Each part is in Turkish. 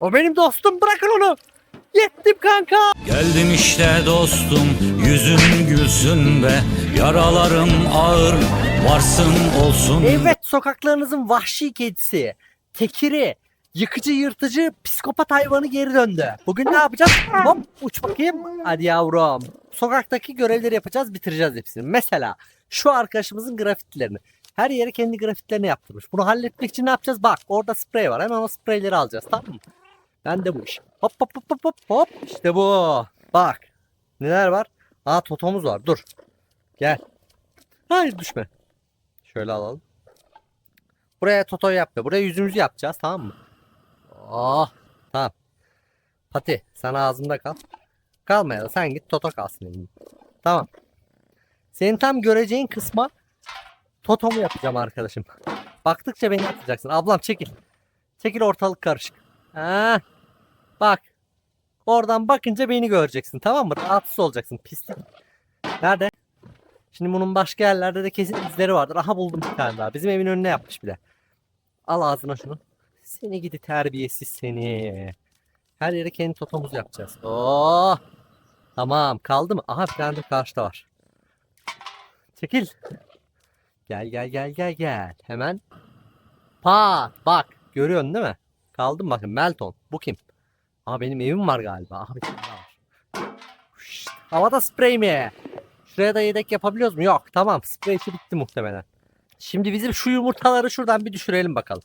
O benim dostum bırakın onu. Yettim kanka. Geldim işte dostum yüzün gülsün be Yaralarım ağır varsın olsun Evet sokaklarınızın vahşi kedisi. Tekiri. Yıkıcı yırtıcı psikopat hayvanı geri döndü. Bugün ne yapacağız? Hop uç bakayım. Hadi yavrum. Sokaktaki görevleri yapacağız bitireceğiz hepsini. Mesela şu arkadaşımızın grafitlerini. Her yere kendi grafitlerini yaptırmış. Bunu halletmek için ne yapacağız? Bak orada sprey var. Hemen o spreyleri alacağız tamam mı? Ben de bu iş. Hop hop hop hop hop hop. İşte bu. Bak. Neler var? Aa totomuz var. Dur. Gel. Hayır düşme. Şöyle alalım. Buraya toto yapma. Buraya yüzümüzü yapacağız tamam mı? Oh. Tamam. Pati sen ağzımda kal. Kalma ya da sen git toto kalsın elinde. Tamam. Senin tam göreceğin kısma totomu yapacağım arkadaşım. Baktıkça beni atacaksın. Ablam çekil. Çekil ortalık karışık. Ha. Bak. Oradan bakınca beni göreceksin tamam mı? Rahatsız olacaksın pislik. Nerede? Şimdi bunun başka yerlerde de kesin izleri vardır. Aha buldum bir tane daha. Bizim evin önüne yapmış bir de. Al ağzına şunu. Seni gidi terbiyesiz seni. Her yere kendi totomuz yapacağız. Oh. Tamam kaldı mı? Aha bir tane de karşıda var. Çekil. Gel gel gel gel gel. Hemen. Pat bak. Görüyorsun değil mi? Kaldım bakın Melton. Bu kim? Aa benim evim var galiba. Aha bir tane var. Havada sprey mi? Şuraya da yedek yapabiliyoruz mu? Yok. Tamam. Sprey işi bitti muhtemelen. Şimdi bizim şu yumurtaları şuradan bir düşürelim bakalım.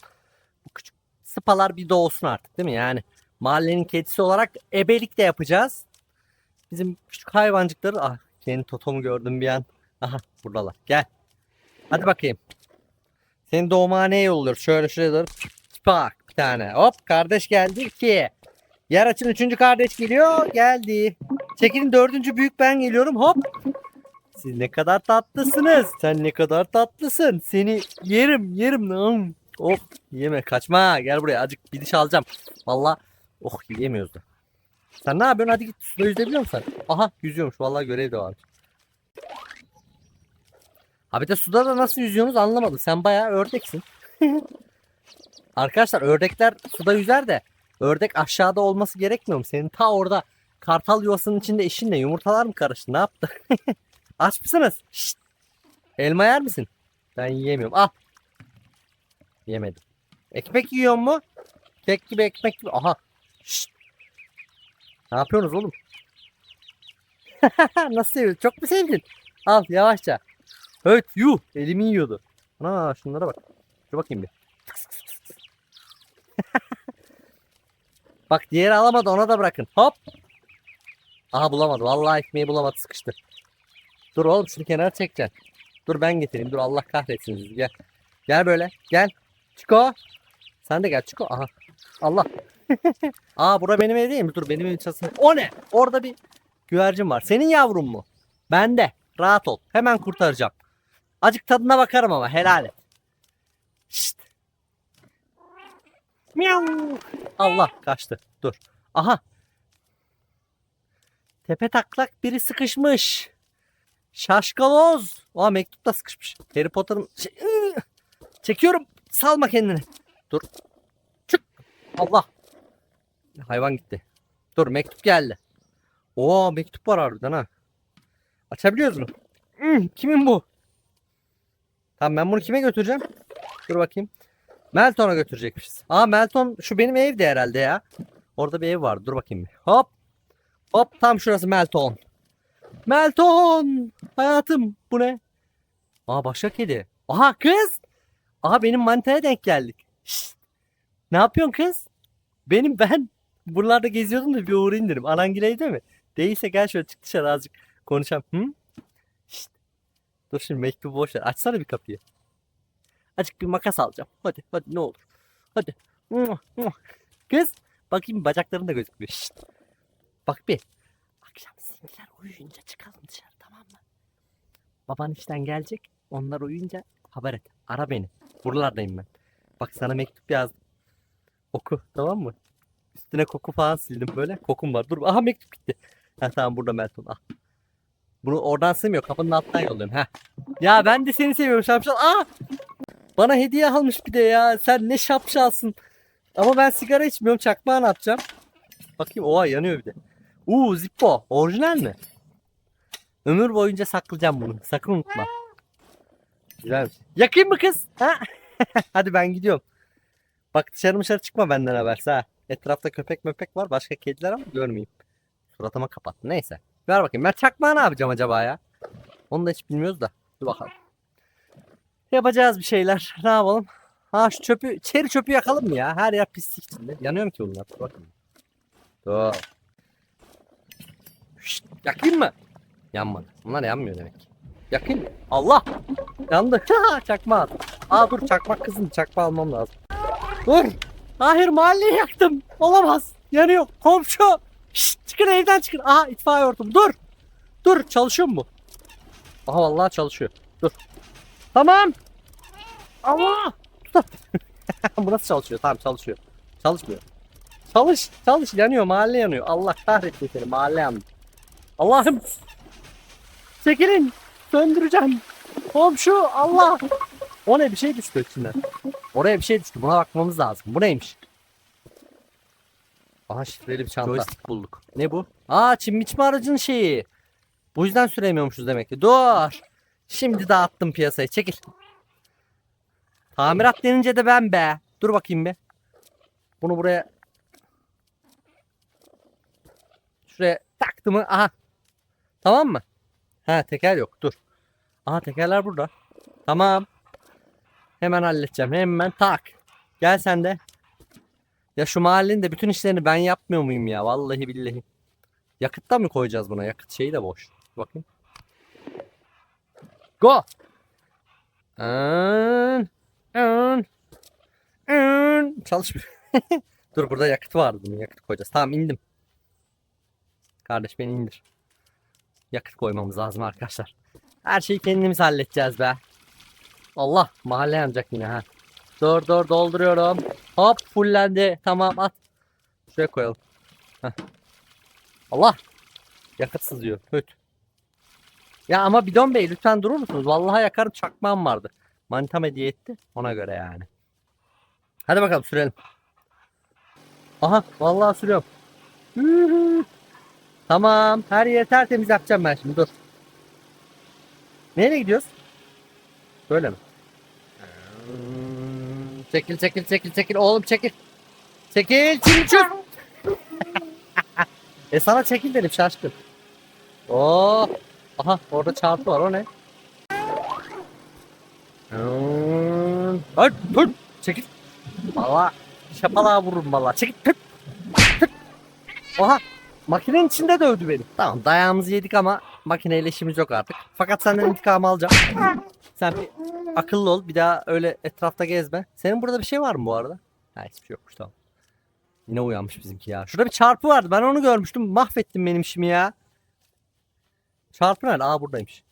Bu küçük sıpalar bir doğsun artık değil mi? Yani mahallenin kedisi olarak ebelik de yapacağız. Bizim küçük hayvancıkları... Ah kendi totomu gördüm bir an. Aha buradalar. Gel. Hadi bakayım. Seni doğumhaneye yolluyoruz. Şöyle şuraya doğru. Bak bir tane. Hop kardeş geldi. iki. Yer açın üçüncü kardeş geliyor. Geldi. Çekilin dördüncü büyük ben geliyorum. Hop. Siz ne kadar tatlısınız. Sen ne kadar tatlısın. Seni yerim yerim. Hmm. Of yeme kaçma. Gel buraya azıcık bir diş alacağım. Valla oh yiyemiyoruz da. Sen ne yapıyorsun? Hadi git suda yüzebiliyor musun? Aha yüzüyormuş. Vallahi görev de var. Ha bir de suda da nasıl yüzüyorsunuz anlamadım. Sen bayağı ördeksin. Arkadaşlar ördekler suda yüzer de ördek aşağıda olması gerekmiyor mu? Senin ta orada kartal yuvasının içinde eşinle yumurtalar mı karıştı? Ne yaptı? Aç mısınız? Şşt. Elma yer misin? Ben yiyemiyorum. Al. Yemedim. Ekmek yiyor mu? Kek gibi ekmek gibi. Aha. Şşt. Ne yapıyorsunuz oğlum? Nasıl seviyorsun? Çok mu sevdin? Al yavaşça. Evet yuh. Elimi yiyordu. Ana şunlara bak. Dur bakayım bir. bak diğeri alamadı ona da bırakın. Hop. Aha bulamadı. Vallahi ekmeği bulamadı sıkıştı. Dur oğlum şunu kenara çekeceksin. Dur ben getireyim. Dur Allah kahretsin. Gel. Gel böyle. Gel. Çiko. Sen de gel Çiko. Aha. Allah. Aa bura benim ev değil mi? Dur benim evin çatısında. O ne? Orada bir güvercin var. Senin yavrun mu? Bende. Rahat ol. Hemen kurtaracağım. Acık tadına bakarım ama helal et. Şşt. Miau. Allah kaçtı. Dur. Aha. Tepe taklak biri sıkışmış. Şaşkaloz. Aa mektup da sıkışmış. Harry Potter'ın şey, ıı. çekiyorum. Salma kendini. Dur. Çık. Allah. Hayvan gitti. Dur mektup geldi. Oo mektup var harbiden ha. Açabiliyoruz mu? Kimin bu? Tamam ben bunu kime götüreceğim? Dur bakayım. Melton'a götürecekmişiz. Aa Melton şu benim evde herhalde ya. Orada bir ev var. Dur bakayım bir. Hop. Hop tam şurası Melton. Melton. Hayatım bu ne? Aa başka kedi. Aha kız. Aha benim manitaya denk geldik. Şşt. Ne yapıyorsun kız? Benim ben. Buralarda geziyordum da bir uğrayayım dedim. Anangil değil mi? Değilse gel şöyle çık dışarı azıcık konuşalım. Hı? Şşt. Dur şimdi mektubu boş ver. Açsana bir kapıyı. Azıcık bir makas alacağım. Hadi hadi ne olur. Hadi. Kız bakayım bacakların da gözükmüyor. Şşt. Bak bir. Akşam sizinkiler uyuyunca çıkalım dışarı tamam mı? Baban işten gelecek. Onlar uyuyunca haber et. Ara beni. Buralardayım ben. Bak sana mektup yazdım. Oku tamam mı? Üstüne koku falan sildim böyle. Kokum var. Dur. Aha mektup gitti. Ha tamam burada Melton. Ah. Bunu oradan sığmıyor. Kapının altından yolluyorum. Ha. Ya ben de seni seviyorum şapşal. Aa! Bana hediye almış bir de ya. Sen ne şapşalsın. Ama ben sigara içmiyorum. Çakmağı ne yapacağım? Bakayım. Oha yanıyor bir de. Uuu Zippo. Orijinal mi? Ömür boyunca saklayacağım bunu. Sakın unutma. Güzelmiş. Yakayım mı kız? Ha? Hadi ben gidiyorum. Bak dışarı dışarı çıkma benden haberse ha. Etrafta köpek möpek var. Başka kediler ama görmeyeyim. Suratıma kapattı. Neyse. Ver bakayım. Ben çakmağı ne yapacağım acaba ya? Onu da hiç bilmiyoruz da. Dur bakalım. Yapacağız bir şeyler. Ne yapalım? Ha şu çöpü, çeri çöpü yakalım mı ya? Her yer pislik içinde. Yanıyor mu ki bunlar? Bakayım. Dur. Şşt, yakayım mı? Yanmadı. Bunlar yanmıyor demek ki. Yakayım mı? Allah! Yandı. çakma at. Aa dur çakmak kızım. Çakma almam lazım. Dur. Hayır mahalleyi yaktım. Olamaz. Yanıyor. Komşu. Şşt, çıkın evden çıkın. Aha itfaiye hortumu. Dur. Dur çalışıyor mu? Aha vallahi çalışıyor. Dur. Tamam. Allah. Tut. bu nasıl çalışıyor? Tamam çalışıyor. Çalışmıyor. Çalış. Çalış. Yanıyor. Mahalle yanıyor. Allah kahretsin seni. Mahalle yandı. Allah'ım. Çekilin. Söndüreceğim. Komşu. Allah. O ne? Bir şey düştü içinden. Oraya bir şey düştü. Buna bakmamız lazım. Bu neymiş? Aha şifreli bir çanta. Joystick bulduk. Ne bu? Aa çim biçme aracın şeyi. Bu yüzden süremiyormuşuz demek ki. Dur. Şimdi dağıttım piyasayı. Çekil. Tamirat denince de ben be. Dur bakayım bir. Bunu buraya Şuraya taktı mı? Aha. Tamam mı? Ha teker yok. Dur. Aha tekerler burada. Tamam. Hemen halledeceğim. Hemen tak. Gel sen de. Ya şu mahallenin de bütün işlerini ben yapmıyor muyum ya? Vallahi billahi. Yakıtta mı koyacağız buna? Yakıt şeyi de boş. Bakayım. Go. Ön. Çalışmıyor. Dur burada yakıt vardı bunun. Yakıt koyacağız. Tamam indim. Kardeş beni indir. Yakıt koymamız lazım arkadaşlar. Her şeyi kendimiz halledeceğiz be. Allah mahalle yanacak yine ha. Dur dur dolduruyorum. Hop fullendi. Tamam at. Şuraya koyalım. Heh. Allah. Yakıt sızıyor. Höt. Ya ama Bidon Bey lütfen durur musunuz? Vallahi yakarım çakmağım vardı. Manitam hediye etti. Ona göre yani. Hadi bakalım sürelim. Aha vallahi sürüyorum. Tamam. Her yeri tertemiz yapacağım ben şimdi. Dur. Nereye gidiyoruz? Böyle mi? Çekil çekil çekil çekil. Oğlum çekil. Çekil. Şimdi çöz. e sana çekil dedim şaşkın. Oo. Aha orada çarpı var o ne? Hadi dur. Çekil. Valla şapalağa vururum valla. Çekil. Tık. Tık. Oha. Makinenin içinde dövdü beni. Tamam dayağımızı yedik ama makineyle işimiz yok artık. Fakat senden intikam alacağım. Sen bir akıllı ol. Bir daha öyle etrafta gezme. Senin burada bir şey var mı bu arada? Ha hiçbir şey yokmuş tamam. Yine uyanmış bizimki ya. Şurada bir çarpı vardı. Ben onu görmüştüm. Mahvettin benim işimi ya. Çarpı nerede? Aa buradaymış.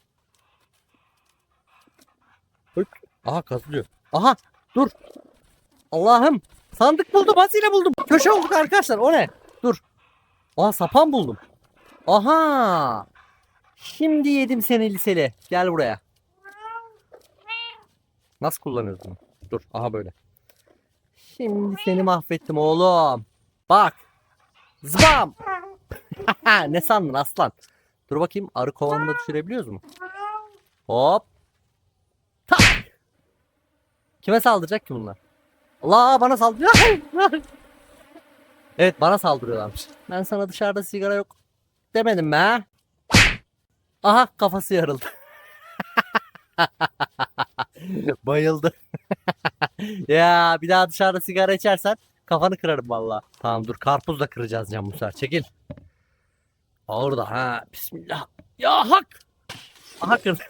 Hık. Aha kazılıyor. Aha dur. Allah'ım. Sandık buldum. Hazine buldum. Köşe olduk arkadaşlar. O ne? Dur. Aa sapan buldum. Aha. Şimdi yedim seni liseli. Gel buraya. Nasıl kullanıyoruz bunu? Dur. Aha böyle. Şimdi seni mahvettim oğlum. Bak. Zbam. ne sandın aslan? Dur bakayım arı kovanını da düşürebiliyoruz mu? Hop. Tak. Kime saldıracak ki bunlar? Allah bana saldırıyor. evet bana saldırıyorlarmış. Ben sana dışarıda sigara yok demedim mi ha? Aha kafası yarıldı. Bayıldı. ya bir daha dışarıda sigara içersen kafanı kırarım valla. Tamam dur karpuzla kıracağız can bu sefer. Çekil. Orada ha. Bismillah. Ya hak. Aha kırdı.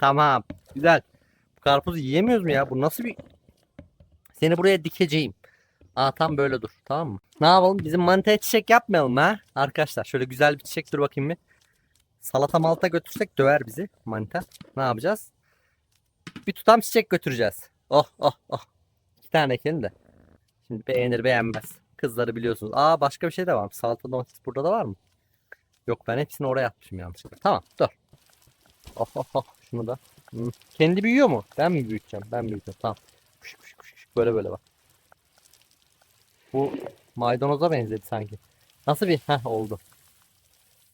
tamam. Güzel. Karpuzu yiyemiyoruz mu ya? Bu nasıl bir... Seni buraya dikeceğim. Aa tam böyle dur. Tamam mı? Ne yapalım? Bizim manitaya çiçek yapmayalım ha? Arkadaşlar şöyle güzel bir çiçek dur bakayım bir. Salata malta götürsek döver bizi manita. Ne yapacağız? Bir tutam çiçek götüreceğiz. Oh oh oh. İki tane ekelim. Şimdi beğenir beğenmez. Kızları biliyorsunuz. Aa başka bir şey de var. Salata domates burada da var mı? Yok ben hepsini oraya atmışım yanlışlıkla. Tamam dur. Oh oh oh. Şunu da. Kendi büyüyor mu? Ben mi büyüteceğim? Ben büyüteceğim. Tamam. Kuş, kuş, kuş, kuş. Böyle böyle bak. Bu maydanoza benzedi sanki. Nasıl bir? Heh oldu.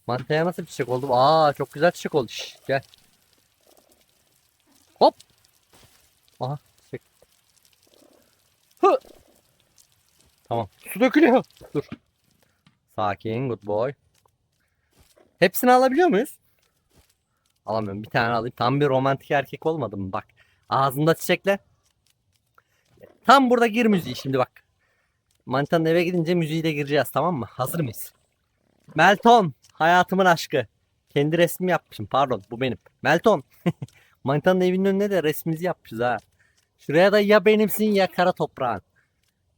Mantıya nasıl bir çiçek oldu? Aa çok güzel çiçek oldu. Şş, gel. Hop. Aha çiçek. Hı. Tamam. Su dökülüyor. Dur. Sakin good boy. Hepsini alabiliyor muyuz? Alamıyorum. Bir tane alayım. Tam bir romantik erkek olmadım? Bak. Ağzında çiçekle. Tam burada gir müziği şimdi bak. Manitanın eve gidince müziği de gireceğiz tamam mı? Hazır mıyız? Melton. Hayatımın aşkı. Kendi resmimi yapmışım. Pardon bu benim. Melton. Manitanın evinin önüne de resmimizi yapmışız ha. Şuraya da ya benimsin ya kara toprağın.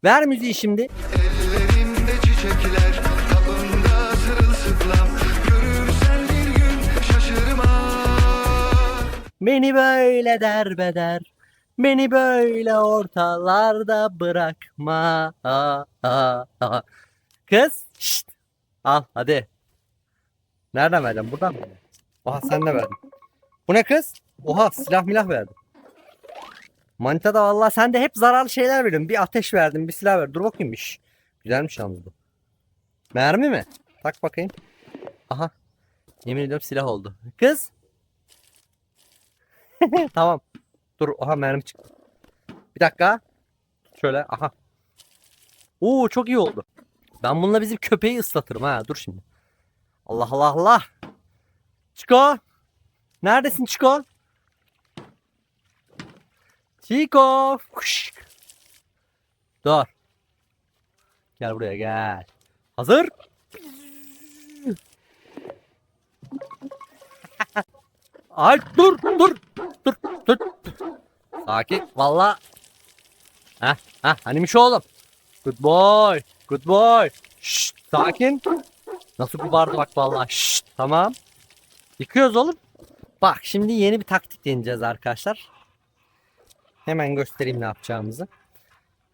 Ver müziği şimdi. Ellerimde çiçekler, Beni böyle derbeder. Beni böyle ortalarda bırakma. Kız. Şşt. Al hadi. Nereden vereceğim? Buradan mı? Oha sen de verdin. Bu ne kız? Oha silah milah verdin. Manita da vallahi sen de hep zararlı şeyler veriyorsun. Bir ateş verdin, bir silah ver. Dur bakayım. Şş. Güzelmiş yalnız bu. Mermi mi? Tak bakayım. Aha. Yemin ediyorum silah oldu. Kız. tamam. Dur aha mermi çıktı. Bir dakika. Şöyle aha. Oo çok iyi oldu. Ben bununla bizim köpeği ıslatırım ha. Dur şimdi. Allah Allah Allah. Çiko. Neredesin Çiko? Çiko. Dur. Gel buraya gel. Hazır. Ay dur dur dur dur. Sakin valla. Heh heh hanimiş oğlum. Good boy. Good boy. Şşt sakin. Nasıl kubardı bak valla. Şşt tamam. Yıkıyoruz oğlum. Bak şimdi yeni bir taktik deneyeceğiz arkadaşlar. Hemen göstereyim ne yapacağımızı.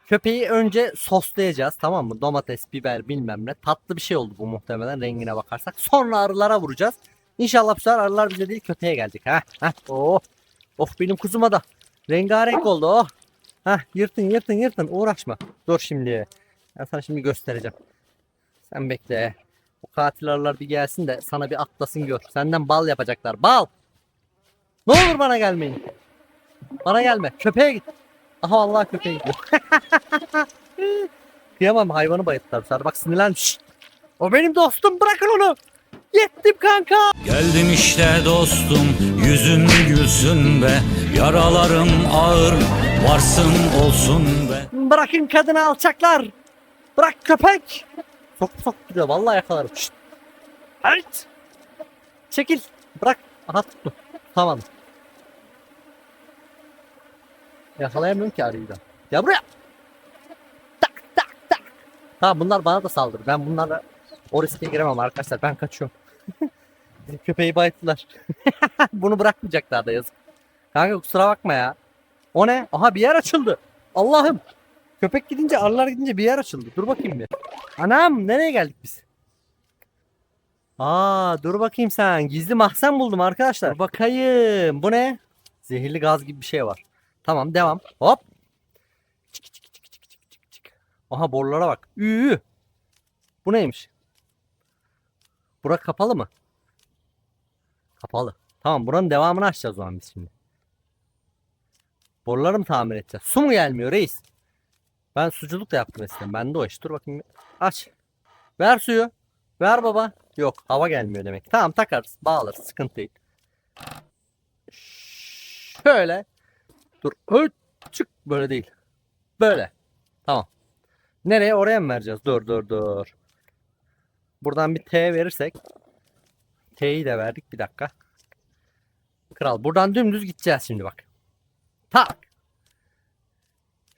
Köpeği önce soslayacağız tamam mı? Domates, biber bilmem ne. Tatlı bir şey oldu bu muhtemelen rengine bakarsak. Sonra arılara vuracağız. İnşallah bu sefer arılar bize değil köpeğe gelecek. Ha, ha. Oh. Oh benim kuzuma da. Rengarenk oldu oh. Hah yırtın yırtın yırtın uğraşma. Dur şimdi. Ben sana şimdi göstereceğim. Sen bekle. O katil arılar bir gelsin de sana bir atlasın gör. Senden bal yapacaklar. Bal. Ne olur bana gelmeyin. Bana gelme. Köpeğe git. Aha Allah köpeğe gidiyor. Kıyamam hayvanı bayılttılar. Bak sinirlenmiş. O benim dostum bırakın onu. Yettim kanka. Geldim işte dostum yüzün gülsün be Yaralarım ağır varsın olsun be Bırakın kadını alçaklar. Bırak köpek. Sok sok duruyor. Vallahi yakalarım. Şşt. Hayt. Çekil. Bırak. Aha tuttu. Tamam. Yakalayamıyorum ki arıyı da. Ya buraya. Tak tak tak. Tamam bunlar bana da saldırır. Ben bunlarla o riske giremem arkadaşlar. Ben kaçıyorum. Bizim köpeği bayılttılar. Bunu bırakmayacaklar da yazık. Kanka kusura bakma ya. O ne? Aha bir yer açıldı. Allah'ım. Köpek gidince arılar gidince bir yer açıldı. Dur bakayım bir. Anam nereye geldik biz? Aa dur bakayım sen. Gizli mahzen buldum arkadaşlar. Dur bakayım. Bu ne? Zehirli gaz gibi bir şey var. Tamam devam. Hop. Çık, çık, çık, çık, çık, çık, çık. Aha borulara bak. Üü. Bu neymiş? Bura kapalı mı? Kapalı. Tamam buranın devamını açacağız o zaman biz şimdi. Boruları mı tamir edeceğiz? Su mu gelmiyor reis? Ben suculuk da yaptım eskiden. Ben de o iş. Dur bakayım. Aç. Ver suyu. Ver baba. Yok hava gelmiyor demek. Tamam takarız. Bağlarız. Sıkıntı değil. Şöyle. Dur. Öt. Çık. Böyle değil. Böyle. Tamam. Nereye? Oraya mı vereceğiz? Dur dur dur. Buradan bir T verirsek. T'yi de verdik. Bir dakika. Kral. Buradan dümdüz gideceğiz şimdi bak. Tak.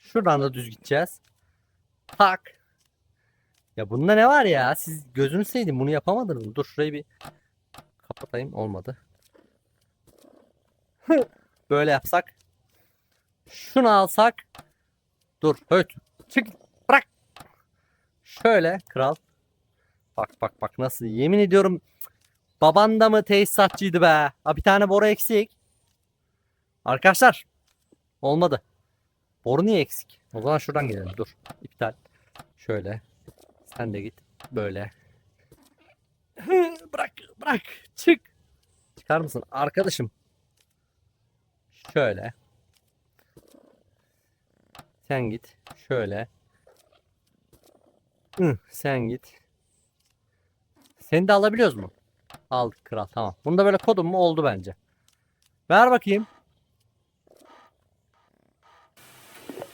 Şuradan da düz gideceğiz. Tak. Ya bunda ne var ya? Siz gözünü seveyim bunu yapamadınız mı? Dur şurayı bir kapatayım. Olmadı. Böyle yapsak. Şunu alsak. Dur. Höt. Çık. Bırak. Şöyle kral. Bak bak bak nasıl. Yemin ediyorum. Baban da mı tesisatçıydı be? Ha bir tane boru eksik. Arkadaşlar. Olmadı. Boru niye eksik? O zaman şuradan gidelim. Dur. İptal. Şöyle. Sen de git. Böyle. Bırak bırak. Çık. Çıkar mısın arkadaşım? Şöyle. Sen git. Şöyle. Hı, sen git. Seni de alabiliyoruz mu? Aldık kral tamam. Bunda böyle kodum mu oldu bence. Ver bakayım.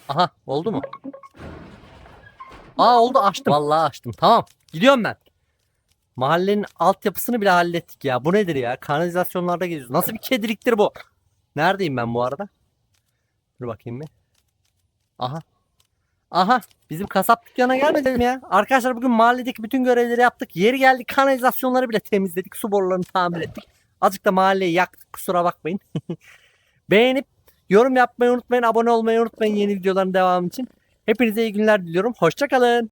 Aha oldu mu? Aa oldu açtım. Vallahi açtım. Tamam. Gidiyorum ben. Mahallenin altyapısını bile hallettik ya. Bu nedir ya? Kanalizasyonlarda geziyoruz. Nasıl bir kediliktir bu? Neredeyim ben bu arada? Dur bakayım bir. Aha. Aha. Bizim kasap dükkana gelmedim ya. Arkadaşlar bugün mahalledeki bütün görevleri yaptık. Yeri geldik kanalizasyonları bile temizledik. Su borularını tamir ettik. Azıcık da mahalleyi yaktık. Kusura bakmayın. Beğenip yorum yapmayı unutmayın. Abone olmayı unutmayın yeni videoların devamı için. Hepinize iyi günler diliyorum. Hoşçakalın.